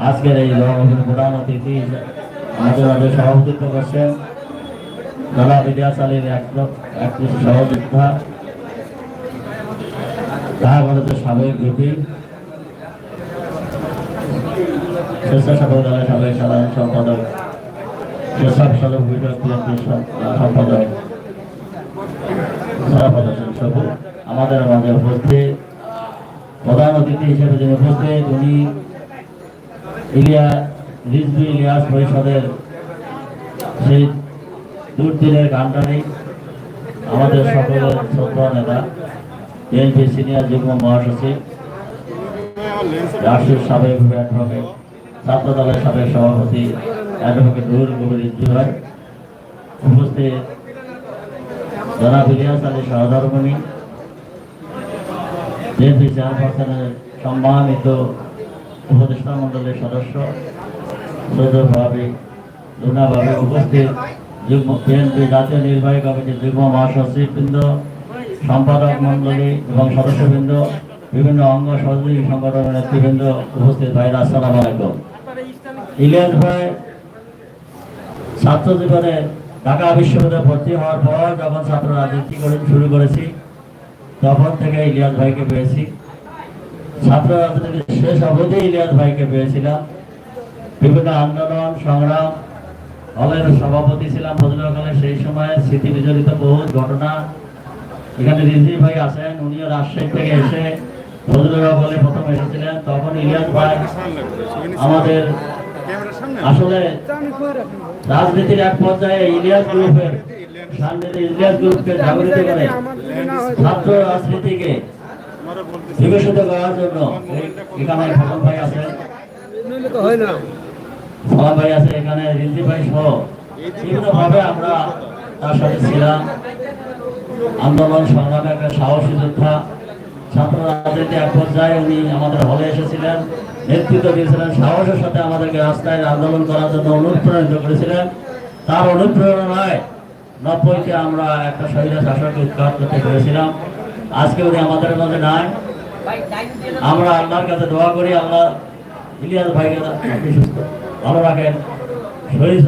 আজকের এই দোয়া মাহফিল প্রধান অতিথি আমাদের মাঝে সভাপতিত্ব করছেন জনাব ইলিয়াস আলীর একটি সহযোদ্ধা তার মধ্যে সাবেক ভিপি স্বেচ্ছাসেবক দলের সাবেক সাধারণ সম্পাদক সম্পাদক আমাদের মাঝে উপস্থিত। প্রধান অতিথি হিসেবে যিনি উপস্থিত, উনি ইলিয়া রিজবি ইলিয়াস পরিষদের সেই দুর্দিনের কাণ্ডারি আমাদের সকলের শ্রদ্ধা নেতা বিএনপি সিনিয়র যুগ্ম মহাসচিব, রাষ্ট্রীয় সাবেক অ্যাডভোকেট ছাত্র দলের সাবেক সভাপতি অ্যাডভোকেট রুহুল কবির ভাই, উপস্থিত জনাব ইলিয়াস আলী সহধর্মণী বিএনপি চেয়ারপারসনের সম্মানিত উপদেষ্টা মন্ডলের সদস্য সৈয়দ ভাবি লুনা ভাবি উপস্থিত যুগ্ম বিএনপি জাতীয় নির্বাহী কমিটির যুগ্ম মহাসচিববৃন্দ, সম্পাদক মন্ডলী এবং সদস্যবৃন্দ, বিভিন্ন অঙ্গ সহযোগী সংগঠনের নেতৃবৃন্দ উপস্থিত। ভাইরা, আসসালামু আলাইকুম। ইলিয়াস ভাই, ছাত্র জীবনে ঢাকা বিশ্ববিদ্যালয়ে ভর্তি হওয়ার পর যখন ছাত্র রাজনীতি করে শুরু করেছি, তখন থেকে ইলিয়াস ভাইকে পেয়েছি। ছাত্র রাজনীতির শেষ অবধি ইলিয়াস ভাইকে পেয়েছিলাম। বিভিন্ন আন্দোলন, সংগ্রাম, হলের সভাপতি ছিলাম ফজলকালে সেই সময় স্মৃতি বিজড়িত বহু ঘটনা। এখানে রিজি ভাই আছেন, উনিও রাজশাহী থেকে এসে ফজলুল্লাহ বলে প্রথম এসেছিলেন। তখন ইলিয়াস ভাই আমাদের আসলে রাজনীতির এক পর্যায়ে ইলিয়াস গ্রুপের রাজনীতি ইলিয়াস গ্রুপকে জাগরিত করে ছাত্র রাজনীতিকে বিকশিত করার জন্য এখানে ফসল ভাই আছে। ফলা ভাই আছে এখানে রিজি ভাই সহ। বিভিন্ন ভাবে আমরা তার সাথে ছিলাম। আন্দোলন সংগ্রামে একটা সাহসী যোদ্ধা। ছাত্র রাজনীতি এক পর্যায়ে, উনি আমাদের হলে এসেছিলেন, নেতৃত্ব দিয়েছিলেন, সাহসের সাথে আমাদেরকে রাস্তায় আন্দোলন করার জন্য অনুপ্রাণিত করেছিলেন। তার অনুপ্রেরণায় নব্বইতে আমরা একটা শহীদ শাসককে উৎখাত করতে পেরেছিলাম। আজকে উনি আমাদের মাঝে নাই। আমরা আল্লাহর কাছে দোয়া করি, আল্লাহ ইলিয়াস ভাইকে আপনি সুস্থ, ভালো রাখেন। শরীর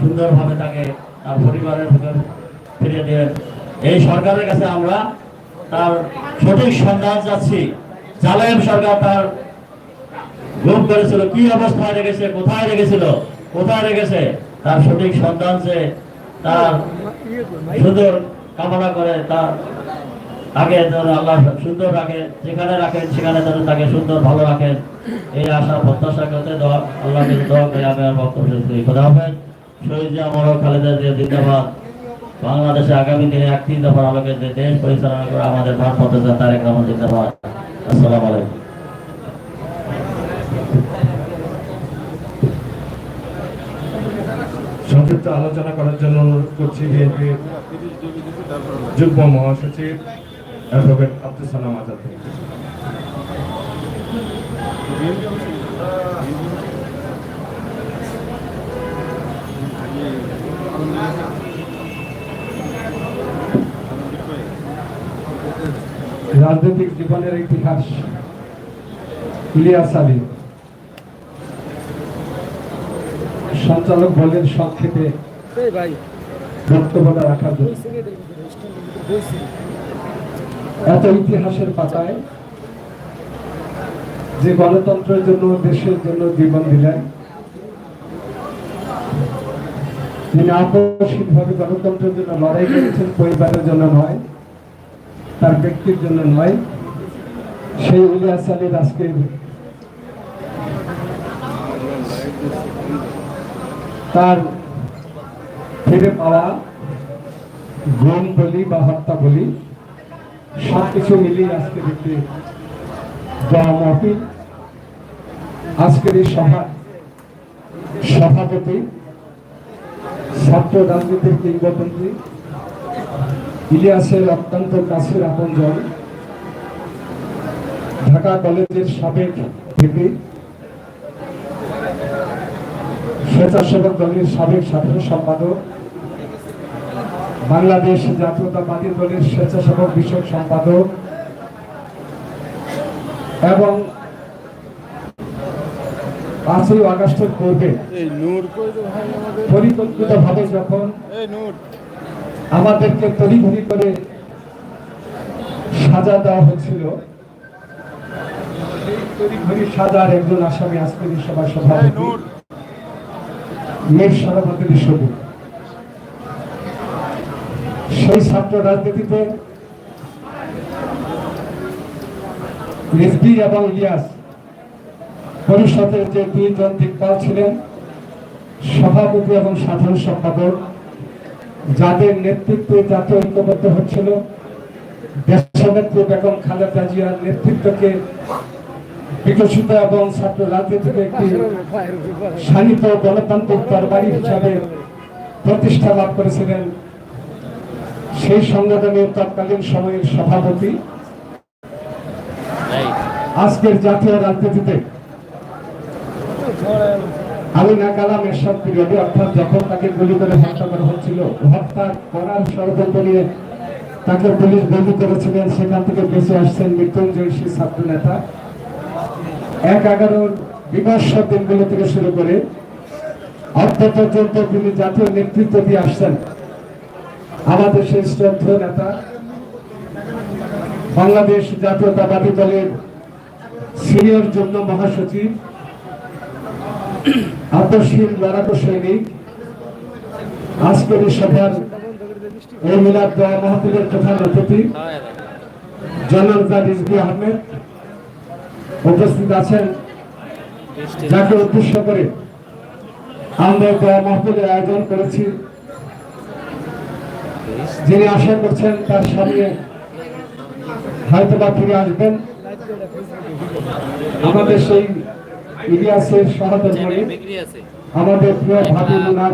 সুন্দরভাবে তাকে তার পরিবারের ফিরিয়ে দেন এই সরকারের কাছে আমরা তার সঠিক সন্ধান যাচ্ছি। জালেম সরকার তার গুম করেছিল। কি অবস্থায় রেখেছে? কোথায় রেখেছিল? কোথায় রেখেছে? তার সঠিক সন্ধান যে তার সুন্দর কামনা করে তার তাকে যেন আল্লাহ সুন্দর রাখে, যেখানে রাখেন সেখানে যেন তাকে সুন্দর, ভালো রাখেন। এই আশা, প্রত্যাশা করতে দোয়া, আল্লাহ দোয়া করে আমি আর বক্তব্য খোদা হাফেজ। শহীদ আমার খালেদা জিয়া, জিন্দাবাদ। বাংলাদেশে আগামী দিনে একটি দফার আলোকে যে দেশ পরিচালনা করে আমাদের ভারপ্রাপ্ত তারেক রহমান জিন্দাবাদ। আসসালামু আলাইকুম। সংক্ষিপ্ত আলোচনা করার জন্য অনুরোধ করছি বিএনপির যুগ্ম মহাসচিব অ্যাডভোকেট আব্দুল সালাম আজাদ। রাজনৈতিক জীবনের ইতিহাস। ইলিয়াস আলী। সঞ্চালক বলেন সংক্ষেপে বক্তব্যটা রাখার জন্য। এত ইতিহাসের পাতায় যে গণতন্ত্রের জন্য, দেশের জন্য জীবন দিলেন, তিনি আকস্মিকভাবে গণতন্ত্রের জন্য লড়াই করেছেন, পরিবারের জন্য নয়। তার ব্যক্তির জন্য নয়, সেই ইলিয়াস আলীর আজকের তার ফিরে পাওয়া গুম বলি বা হত্যা বলি সব কিছু মিলিয়ে আজকে দেখতে দোয়া মহফিল আজকের এই সভা, সভাপতি, ছাত্র রাজনীতির কিংবদন্তি ইলিয়াসের অত্যন্ত কাছের আপনজন। ঢাকা কলেজের সাবেক ভিপি। স্বেচ্ছাসেবক দলের সাবেক সাধারণ সম্পাদক। বাংলাদেশ জাতীয়তাবাদী দলের স্বেচ্ছাসেবক বিষয়ক সম্পাদক। এবং পাঁচই আগস্টের পূর্বে এই নূর। কই তো ভাই পরিকল্পিত ভাবে যখন আমাদেরকে তড়িঘড়ি করে সাজা দেওয়া হচ্ছিল সেই তড়িঘড়ি সাজার একজন আসামি আজকের এই সভাপতি মেয়ের সভাপতি সবুজ সেই ছাত্র রাজনীতিতে এবং ইলিয়াস পরিষদের যে দুইজন দিকপাল ছিলেন সভাপতি এবং সাধারণ সম্পাদক যাদের নেতৃত্বে জাতীয় ঐক্যবদ্ধ হচ্ছিল, দেশনেত্রী বেগম খালেদা জিয়ার নেতৃত্বকে বিকশিত এবং ছাত্র একটি শানিত গণতান্ত্রিক হিসাবে প্রতিষ্ঠা লাভ করেছিলেন সেই সংগঠনের তৎকালীন সময়ের সভাপতি। আজকের জাতীয় রাজনীতিতে আমিনা কালাম এরশাদ পিরিয়ডে, অর্থাৎ যখন তাকে গুলি করে হত্যা করা হচ্ছিল, হত্যা করার ষড়যন্ত্র নিয়ে তাকে পুলিশ বন্দি করেছিলেন, সেখান থেকে বেঁচে আসছেন মৃত্যুঞ্জয় শ্রী ছাত্র নেতা এক এগারোর বিমর্ষ দিনগুলো থেকে শুরু করে অর্থ পর্যন্ত তিনি জাতীয় নেতৃত্ব দিয়ে আসছেন। আমাদের সেই শ্রদ্ধেয় নেতা বাংলাদেশ জাতীয়তাবাদী দলের সিনিয়র যুগ্ম মহাসচিব আদর্শীল লড়াকু সৈনিক আজকের এই সভার এই মিলাদ দোয়া মাহফিলের প্রধান অতিথি জনতা রিজভি আহমেদ উপস্থিত আছেন। যাকে উদ্দেশ্য করে আমরা দোয়া মাহফিলের আয়োজন করেছি। যিনি আশা করছেন তার সামনে হয়তো বা ফিরে আসবেন। আমাদের সেই ইতিহাসের সহধর্মী বিক্রি আছে। আমাদের প্রিয় ভাবি লোনা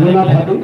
লুনা ভাবি।